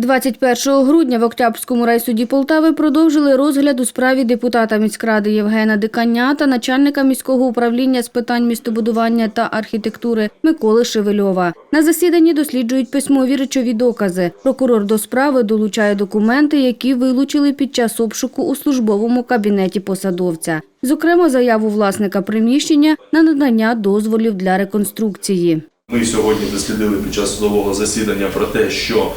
21 грудня в Октябрському райсуді Полтави продовжили розгляд у справі депутата міськради Євгена Диканя та начальника міського управління з питань містобудування та архітектури Миколи Шевельова. На засіданні досліджують письмові речові докази. Прокурор до справи долучає документи, які вилучили під час обшуку у службовому кабінеті посадовця. Зокрема, заяву власника приміщення на надання дозволів для реконструкції. Ми сьогодні дослідили під час судового засідання про те, що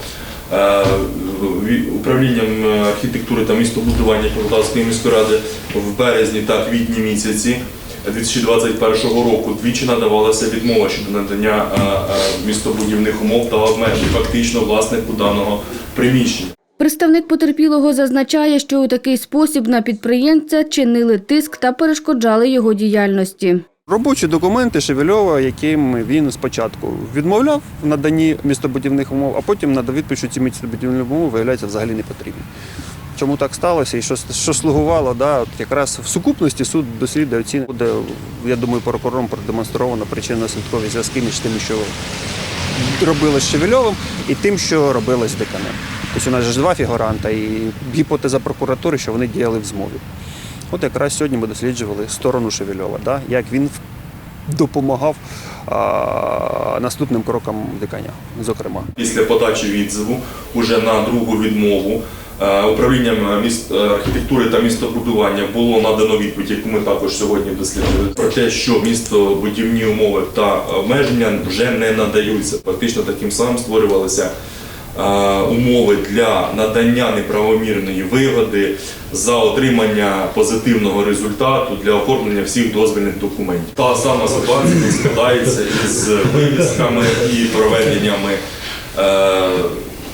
управлінням е, архітектури та містобудування Полтавської міської ради в березні та квітні місяці 2021 року двічі надавалася відмова щодо надання е, е, містобудівних умов та обмежень фактично власнику даного приміщення. Представник потерпілого зазначає, що у такий спосіб на підприємця чинили тиск та перешкоджали його діяльності. Робочі документи Шевельова, яким він спочатку відмовляв в наданні містобудівних умов, а потім надав відповідь, що ці містобудівні умови виявляються взагалі не потрібні. Чому так сталося і що, що слугувало, да, от якраз в сукупності суд дослідує оцінює. Буде, я думаю, прокурором продемонстровано причинно-слідкові зв'язки між тим, що робилось Шевельовим, і тим, що робилось з деканем. Тобто у нас ж два фігуранта, і гіпотеза прокуратури, що вони діяли в змові. От якраз сьогодні ми досліджували сторону Шевельова, да, як він допомагав а, наступним крокам диканя, зокрема. Після подачі відзиву уже на другу відмову е, управлінням міст е, архітектури та містобудування було надано відповідь, яку ми також сьогодні дослідили, про те, що містобудівні умови та обмеження вже не надаються. Фактично таким самим створювалися е, умови для надання неправомірної вигоди за отримання позитивного результату для оформлення всіх дозвільних документів. Та сама ситуація складається із вивісками і проведеннями е,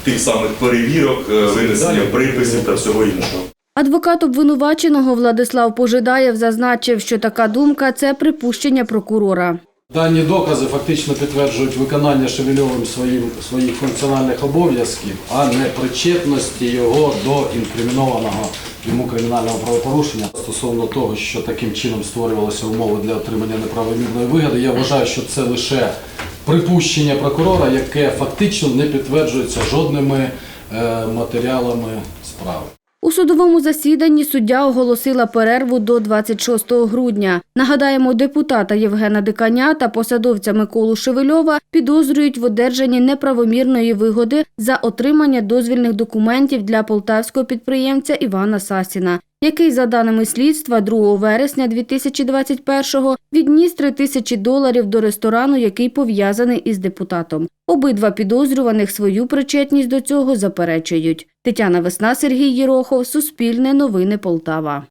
тих самих перевірок, е, винесення приписів та всього іншого. Адвокат обвинуваченого Владислав Пожидаєв зазначив, що така думка – це припущення прокурора. Дані докази фактично підтверджують виконання Шевельовим своїм, своїх функціональних обов'язків, а не причетності його до інкримінованого йому кримінального правопорушення. Стосовно того, що таким чином створювалися умови для отримання неправомірної вигоди, я вважаю, що це лише припущення прокурора, яке фактично не підтверджується жодними е, матеріалами справи. У судовому засіданні суддя оголосила перерву до 26 грудня. Нагадаємо, депутата Євгена Диканя та посадовця Миколу Шевельова підозрюють в одержанні неправомірної вигоди за отримання дозвільних документів для полтавського підприємця Івана Сасіна, який, за даними слідства, 2 вересня 2021-го відніс 3 тисячі доларів до ресторану, який пов'язаний із депутатом. Обидва підозрюваних свою причетність до цього заперечують. Тетяна Весна, Сергій Єрохов, Суспільне новини Полтава.